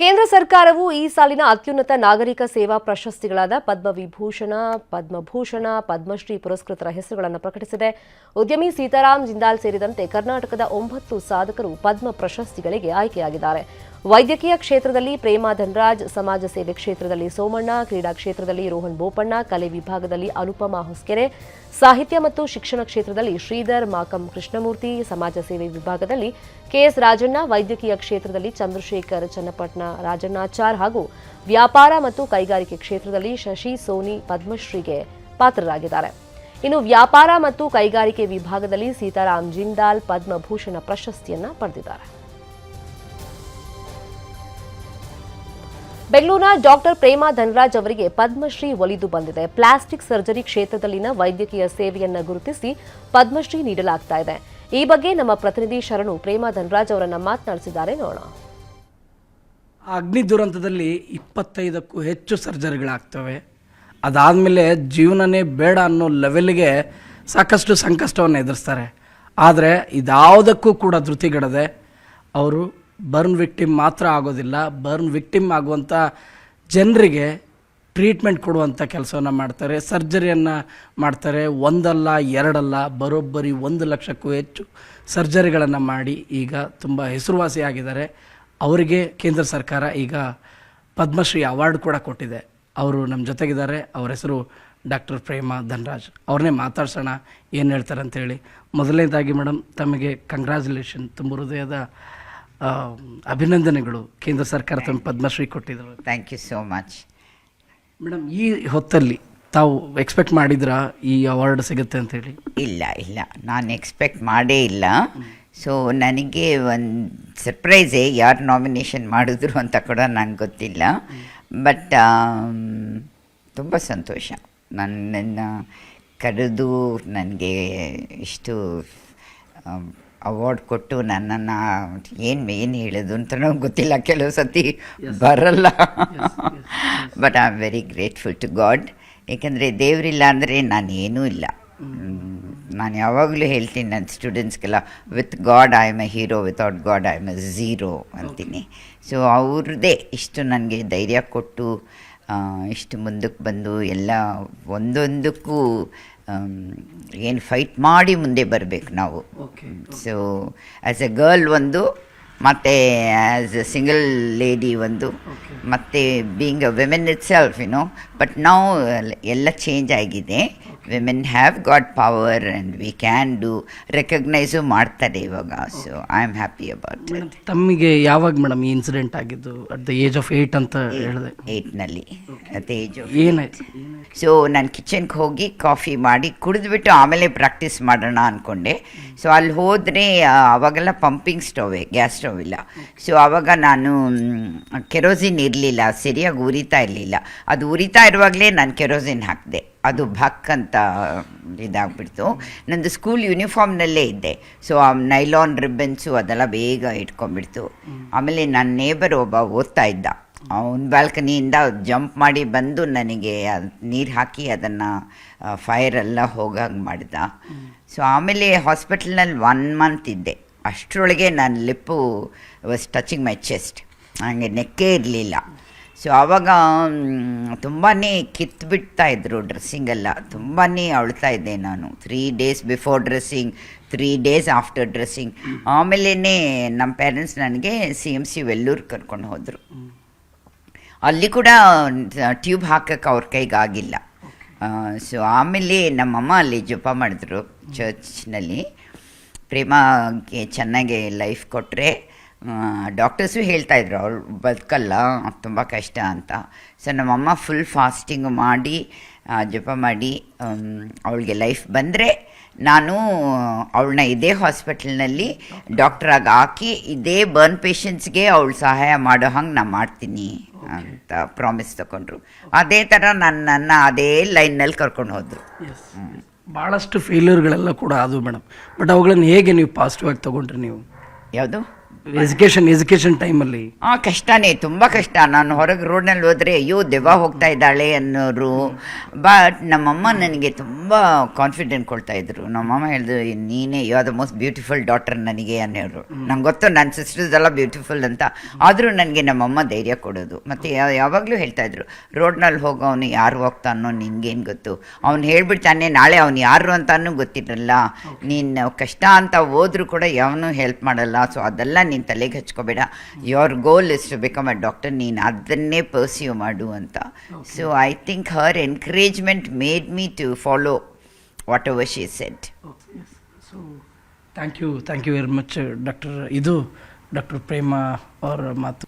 ಕೇಂದ್ರ ಸರ್ಕಾರವು ಈ ಸಾಲಿನ ಅತ್ಯುನ್ನತ ನಾಗರಿಕ ಸೇವಾ ಪ್ರಶಸ್ತಿಗಳಾದ ಪದ್ಮವಿಭೂಷಣ, ಪದ್ಮಭೂಷಣ, ಪದ್ಮಶ್ರೀ ಪುರಸ್ಕೃತರ ಹೆಸರುಗಳನ್ನು ಪ್ರಕಟಿಸಿದೆ. ಉದ್ಯಮಿ ಸೀತಾರಾಮ್ ಜಿಂದಾಲ್ ಸೇರಿದಂತೆ ಕರ್ನಾಟಕದ ಒಂಬತ್ತು ಸಾಧಕರು ಪದ್ಮ ಪ್ರಶಸ್ತಿಗಳಿಗೆ ಆಯ್ಕೆಯಾಗಿದ್ದಾರೆ. ವೈದ್ಯಕೀಯ ಕ್ಷೇತ್ರದಲ್ಲಿ ಪ್ರೇಮಾ ಧನ್ರಾಜ್, ಸಮಾಜ ಸೇವೆ ಕ್ಷೇತ್ರದಲ್ಲಿ ಸೋಮಣ್ಣ, ಕ್ರೀಡಾ ಕ್ಷೇತ್ರದಲ್ಲಿ ರೋಹನ್ ಬೋಪಣ್ಣ, ಕಲೆ ವಿಭಾಗದಲ್ಲಿ ಅನುಪಮಾ ಹೊಸ್ಕೆರೆ, ಸಾಹಿತ್ಯ ಮತ್ತು ಶಿಕ್ಷಣ ಕ್ಷೇತ್ರದಲ್ಲಿ ಶ್ರೀಧರ್ ಮಾಕಂ ಕೃಷ್ಣಮೂರ್ತಿ, ಸಮಾಜ ಸೇವೆ ವಿಭಾಗದಲ್ಲಿ ಕೆಎಸ್ ರಾಜಣ್ಣ, ವೈದ್ಯಕೀಯ ಕ್ಷೇತ್ರದಲ್ಲಿ ಚಂದ್ರಶೇಖರ್ ಚನ್ನಪಟ್ಟಣ ರಾಜಣ್ಣಾಚಾರ್ ಹಾಗೂ ವ್ಯಾಪಾರ ಮತ್ತು ಕೈಗಾರಿಕೆ ಕ್ಷೇತ್ರದಲ್ಲಿ ಶಶಿ ಸೋನಿ ಪದ್ಮಶ್ರೀಗೆ ಪಾತ್ರರಾಗಿದ್ದಾರೆ. ಇನ್ನು ವ್ಯಾಪಾರ ಮತ್ತು ಕೈಗಾರಿಕೆ ವಿಭಾಗದಲ್ಲಿ ಸೀತಾರಾಮ್ ಜಿಂದಾಲ್, ಪದ್ಮಭೂಷಣ ಪ್ರಶಸ್ತಿಯನ್ನ ಪಡೆದಿದ್ದಾರೆ. ಬೆಂಗಳೂರಿನ ಡಾಕ್ಟರ್ ಪ್ರೇಮಾ ಧನರಾಜ್ ಅವರಿಗೆ ಪದ್ಮಶ್ರೀ ಒಲಿದು ಬಂದಿದೆ. ಪ್ಲಾಸ್ಟಿಕ್ ಸರ್ಜರಿ ಕ್ಷೇತ್ರದಲ್ಲಿನ ವೈದ್ಯಕೀಯ ಸೇವೆಯನ್ನು ಗುರುತಿಸಿ ಪದ್ಮಶ್ರೀ ನೀಡಲಾಗ್ತಾ ಇದೆ. ಈ ಬಗ್ಗೆ ನಮ್ಮ ಪ್ರತಿನಿಧಿ ಶರಣು ಪ್ರೇಮಾ ಧನರಾಜ್ ಅವರನ್ನ ಮಾತನಾಡಿಸಿದ್ದಾರೆ. ನೋಡೋಣ. ಅಗ್ನಿ ದುರಂತದಲ್ಲಿ ಇಪ್ಪತ್ತೈದಕ್ಕೂ ಹೆಚ್ಚು ಸರ್ಜರಿಗಳಾಗ್ತವೆ. ಅದಾದಮೇಲೆ ಜೀವನನೇ ಬೇಡ ಅನ್ನೋ ಲೆವೆಲ್ಗೆ ಸಾಕಷ್ಟು ಸಂಕಷ್ಟವನ್ನು ಎದುರಿಸ್ತಾರೆ. ಆದರೆ ಇದಾವುದಕ್ಕೂ ಕೂಡ ಧೃತಿಗೆಡದೆ ಅವರು ಬರ್ನ್ ವಿಕ್ಟಿಮ್ ಮಾತ್ರ ಆಗೋದಿಲ್ಲ. ಬರ್ನ್ ವಿಕ್ಟಿಮ್ ಆಗುವಂಥ ಜನರಿಗೆ ಟ್ರೀಟ್ಮೆಂಟ್ ಕೊಡುವಂಥ ಕೆಲಸವನ್ನು ಮಾಡ್ತಾರೆ. ಸರ್ಜರಿಯನ್ನು ಮಾಡ್ತಾರೆ. ಒಂದಲ್ಲ, ಎರಡಲ್ಲ, ಬರೋಬ್ಬರಿ ಒಂದು ಲಕ್ಷಕ್ಕೂ ಹೆಚ್ಚು ಸರ್ಜರಿಗಳನ್ನು ಮಾಡಿ ಈಗ ತುಂಬ ಹೆಸರುವಾಸಿಯಾಗಿದ್ದಾರೆ ಅವರಿಗೆ ಕೇಂದ್ರ ಸರ್ಕಾರ ಈಗ ಪದ್ಮಶ್ರೀ ಅವಾರ್ಡ್ ಕೂಡ ಕೊಟ್ಟಿದೆ. ಅವರು ನಮ್ಮ ಜೊತೆಗಿದ್ದಾರೆ. ಅವ್ರ ಹೆಸರು ಡಾಕ್ಟರ್ ಪ್ರೇಮ ಧನರಾಜ್. ಅವ್ರನ್ನೇ ಮಾತಾಡ್ಸೋಣ ಏನು ಹೇಳ್ತಾರೆ ಅಂತೇಳಿ ಮೊದಲನೇದಾಗಿ ಮೇಡಮ್ ತಮಗೆ ಕಂಗ್ರ್ಯಾಚುಲೇಷನ್ ತುಂಬ ಹೃದಯದ ಅಭಿನಂದನೆಗಳು. ಕೇಂದ್ರ ಸರ್ಕಾರ ತಮ್ಮ ಪದ್ಮಶ್ರೀ ಕೊಟ್ಟಿದ್ರು thank you so much madam ಈ ಹೊತ್ತಲ್ಲಿ ತಾವು ಎಕ್ಸ್ಪೆಕ್ಟ್ ಮಾಡಿದ್ರಾ ಈ ಅವಾರ್ಡ್ ಸಿಗುತ್ತೆ ಅಂತೇಳಿ? ಇಲ್ಲ ಇಲ್ಲ. ನಾನು ಎಕ್ಸ್ಪೆಕ್ಟ್ ಮಾಡೇ ಇಲ್ಲ. ಸೊ ನನಗೆ ಒಂದು ಸರ್ಪ್ರೈಸೇ ಯಾರು ನಾಮಿನೇಷನ್ ಮಾಡಿದ್ರು ಅಂತ ಕೂಡ ನಂಗೆ ಗೊತ್ತಿಲ್ಲ. ಬಟ್ ತುಂಬ ಸಂತೋಷ. ನನ್ನನ್ನು ಕರೆದು ನನಗೆ ಇಷ್ಟು ಅವಾರ್ಡ್ ಕೊಟ್ಟು ನನ್ನನ್ನು ಏನು ಏನು ಹೇಳೋದು ಅಂತಲೂ ಗೊತ್ತಿಲ್ಲ ಕೆಲವು ಸತಿ ಬರಲ್ಲ. But I am very grateful to God ಏಕೆಂದರೆ ದೇವರಿಲ್ಲ ಅಂದರೆ ನಾನು ಏನೂ ಇಲ್ಲ ನಾನು ಯಾವಾಗಲೂ ಹೇಳ್ತೀನಿ ನನ್ನ ಸ್ಟೂಡೆಂಟ್ಸ್ಗೆಲ್ಲ with God I am a hero without God I am a zero ಅಂತೀನಿ. ಸೊ ಅವ್ರದ್ದೇ ಇಷ್ಟು ನನಗೆ ಧೈರ್ಯ ಕೊಟ್ಟು ಇಷ್ಟು ಮುಂದಕ್ಕೆ ಬಂದು ಎಲ್ಲ ಒಂದೊಂದಕ್ಕೂ ಏನು ಫೈಟ್ ಮಾಡಿ ಮುಂದೆ ಬರಬೇಕು ನಾವು. ಸೊ ಆ್ಯಸ್ ಎ ಗರ್ಲ್ ಒಂದು ಮತ್ತು ಆ್ಯಸ್ ಎ ಸಿಂಗಲ್ ಲೇಡಿ ಒಂದು ಮತ್ತು being a women itself you know but ನಾವು ಎಲ್ಲ ಚೇಂಜ್ ಆಗಿದೆ. Women have got power and we can do recognise ಮಾಡ್ತಾರೆ ಇವಾಗ. So I am happy about ತಮಗೆ ಯಾವಾಗ ಮೇಡಮ್ ಈ ಇನ್ಸಿಡೆಂಟ್ ಆಗಿದ್ದು? At the age of eight ಅಂತ ಹೇಳಿದೆ. ಏಯ್ಟ್ನಲ್ಲಿ ಅಟ್ ಏಜ್ ಆಫ್ ಏನಾಯ್ತು ಸೊ ನಾನು ಕಿಚನ್ಗೆ ಹೋಗಿ ಕಾಫಿ ಮಾಡಿ ಕುಡಿದ್ಬಿಟ್ಟು ಆಮೇಲೆ ಪ್ರಾಕ್ಟೀಸ್ ಮಾಡೋಣ ಅಂದ್ಕೊಂಡೆ ಸೊ ಅಲ್ಲಿ ಹೋದರೆ ಅವಾಗೆಲ್ಲ ಪಂಪಿಂಗ್ ಸ್ಟೌವೆ ಗ್ಯಾಸ್ ಸ್ಟವ್ ಇಲ್ಲ. ಸೊ ಆವಾಗ ನಾನು ಕೆರೋಸಿನ್ ಇರಲಿಲ್ಲ ಸರಿಯಾಗಿ ಉರಿತಾ ಇರಲಿಲ್ಲ. ಅದು ಉರಿತಾ ಇರುವಾಗಲೇ ನಾನು ಕೆರೋಸಿನ್ ಹಾಕಿದೆ. ಅದು ಭಕ್ ಅಂತ ಇದಾಗ್ಬಿಡ್ತು. ನಂದು ಸ್ಕೂಲ್ ಯೂನಿಫಾರ್ಮ್ನಲ್ಲೇ ಇದ್ದೆ. ಸೊ ಆ ನೈಲಾನ್ ರಿಬ್ಬನ್ಸು ಅದೆಲ್ಲ ಬೇಗ ಇಟ್ಕೊಂಡ್ಬಿಡ್ತು. ಆಮೇಲೆ ನನ್ನ ನೇಬರ್ ಒಬ್ಬ ಓದ್ತಾ ಇದ್ದ. ಅವನ ಬಾಲ್ಕನಿಯಿಂದ ಜಂಪ್ ಮಾಡಿ ಬಂದು ನನಗೆ ನೀರು ಹಾಕಿ ಅದನ್ನು ಫೈರೆಲ್ಲ ಹೋಗಂಗೆ ಮಾಡಿದ. ಸೊ ಆಮೇಲೆ ಹಾಸ್ಪಿಟ್ಲ್ನಲ್ಲಿ ಒನ್ ಮಂತ್ ಇದ್ದೆ. ಅಷ್ಟರೊಳಗೆ ನನ್ನ lip was touching my chest ಹಾಗೆ ನೆಕ್ಕೇ ಇರಲಿಲ್ಲ. ಸೊ ಆವಾಗ ತುಂಬಾ ಕಿತ್ಬಿಡ್ತಾ ಇದ್ರು ಡ್ರೆಸ್ಸಿಂಗೆಲ್ಲ ತುಂಬಾ ಅಳ್ತಾ ಇದ್ದೆ ನಾನು. Three days before dressing three days after dressing ಆಮೇಲೇ ನಮ್ಮ ಪೇರೆಂಟ್ಸ್ ನನಗೆ ಸಿ ಎಂ ಸಿ ವೆಲ್ಲೂರು ಕರ್ಕೊಂಡು ಹೋದರು. ಅಲ್ಲಿ ಕೂಡ ಟ್ಯೂಬ್ ಹಾಕಕ್ಕೆ ಅವ್ರ ಕೈಗಾಗಿಲ್ಲ ಸೊ ಆಮೇಲೆ ನಮ್ಮಮ್ಮ ಅಲ್ಲಿ ಜಪ ಮಾಡಿದ್ರು ಚರ್ಚ್ನಲ್ಲಿ ಪ್ರೇಮಗೆ ಚೆನ್ನಾಗಿ ಲೈಫ್ ಕೊಟ್ಟರೆ ಡಾಕ್ಟರ್ಸು ಹೇಳ್ತಾಯಿದ್ರು ಅವ್ರು ಬದುಕಲ್ಲ ತುಂಬ ಕಷ್ಟ ಅಂತ. ಸೊ ನಮ್ಮಮ್ಮ ಫುಲ್ ಫಾಸ್ಟಿಂಗ್ ಮಾಡಿ ಜಪ ಮಾಡಿ ಅವಳಿಗೆ ಲೈಫ್ ಬಂದರೆ ನಾನು ಅವಳನ್ನ ಇದೇ ಹಾಸ್ಪಿಟಲ್ನಲ್ಲಿ ಡಾಕ್ಟ್ರಾಗಿ ಹಾಕಿ ಇದೇ ಬರ್ನ್ ಪೇಷಂಟ್ಸ್ಗೆ ಅವಳು ಸಹಾಯ ಮಾಡೋ ಹಂಗೆ ನಾನು ಮಾಡ್ತೀನಿ ಅಂತ ಪ್ರಾಮಿಸ್ ತಗೊಂಡ್ರು ಅದೇ ಥರ ನನ್ನನ್ನು ಅದೇ ಲೈನ್ನಲ್ಲಿ ಕರ್ಕೊಂಡು ಹೋದರು. ಭಾಳಷ್ಟು ಫೇಲ್ಯೂರ್ಗಳೆಲ್ಲ ಕೂಡ ಅದು ಮೇಡಮ್ ಬಟ್ ಅವುಗಳನ್ನು ಹೇಗೆ ನೀವು ಪಾಸಿಟಿವ್ ಆಗಿ ತೊಗೊಂಡ್ರಿ ನೀವು? ಯಾವುದು? ಎಜುಕೇಷನ್ ಎಜುಕೇಷನ್ ಟೈಮಲ್ಲಿ ಆ ಕಷ್ಟನೇ ತುಂಬ ಕಷ್ಟ. ನಾನು ಹೊರಗೆ ರೋಡ್ನಲ್ಲಿ ಹೋದರೆ ಅಯ್ಯೋ ದೆವ್ವ ಹೋಗ್ತಾ ಇದ್ದಾಳೆ ಅನ್ನೋರು. ಬಟ್ ನಮ್ಮಮ್ಮ ನನಗೆ ತುಂಬ ಕಾನ್ಫಿಡೆಂಟ್ ಕೊಡ್ತಾ ಇದ್ರು. ನಮ್ಮಮ್ಮ ಹೇಳಿದ್ರು ನೀನೇ you are the most beautiful daughter ನನಗೆ ಅನ್ನೋರು. ನಂಗೆ ಗೊತ್ತು ನನ್ನ ಸಿಸ್ಟರ್ಸ್ ಎಲ್ಲ ಬ್ಯೂಟಿಫುಲ್ ಅಂತ. ಆದರೂ ನನಗೆ ನಮ್ಮಮ್ಮ ಧೈರ್ಯ ಕೊಡೋದು. ಮತ್ತು ಯಾವಾಗಲೂ ಹೇಳ್ತಾ ಇದ್ರು ರೋಡ್ನಲ್ಲಿ ಅವನು ಯಾರು ಹೋಗ್ತಾನೋ ನಿನ್ಗೇನು ಗೊತ್ತು? ಅವ್ನು ಹೇಳ್ಬಿಡ್ತಾನೆ ನಾಳೆ ಅವ್ನು ಯಾರು ಅಂತಾನು ಗೊತ್ತಿರಲ್ಲ. ನೀನು ಕಷ್ಟ ಅಂತ ಹೋದ್ರೂ ಕೂಡ ಯಾವನು ಹೆಲ್ಪ್ ಮಾಡಲ್ಲ. ಸೊ ಅದೆಲ್ಲ ನೀನು ತಲೆಗೆ ಹಚ್ಕೋಬೇಡ. Your goal is to become a doctor ನೀನು ಅದನ್ನೇ ಪರ್ಸ್ಯೂ ಮಾಡು ಅಂತ. So I think her encouragement made me to follow whatever she said so thank you thank you very much doctor ಇದು ಡಾಕ್ಟರ್ ಪ್ರೇಮ ಅವರ ಮಾತು.